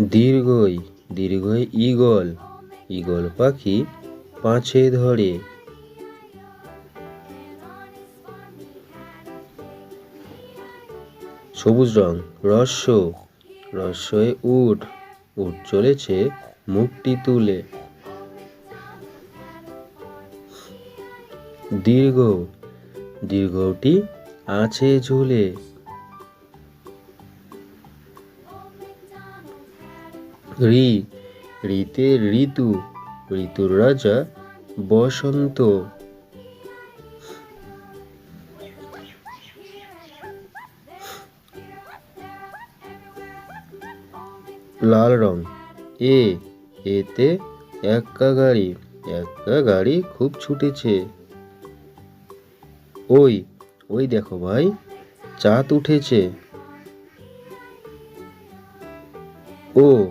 দীর্ঘই দীর্ঘই eagle. Eagle পাখি পাঁচে ধরে। সবুজ রং রস্য রস্যে উট উঠ চলেছে মুখটি তুলে। দীর্ঘ, দীর্ঘটি আছে ঝুলে। ঋ ঋতে ঋতু, ঋতুর রাজা বসন্ত। লাল রং, এ, এতে এক্কা গাড়ি, একা গাড়ি খুব ছুটেছে। ওই ওই দেখো ভাই, চাঁদ উঠেছে। ও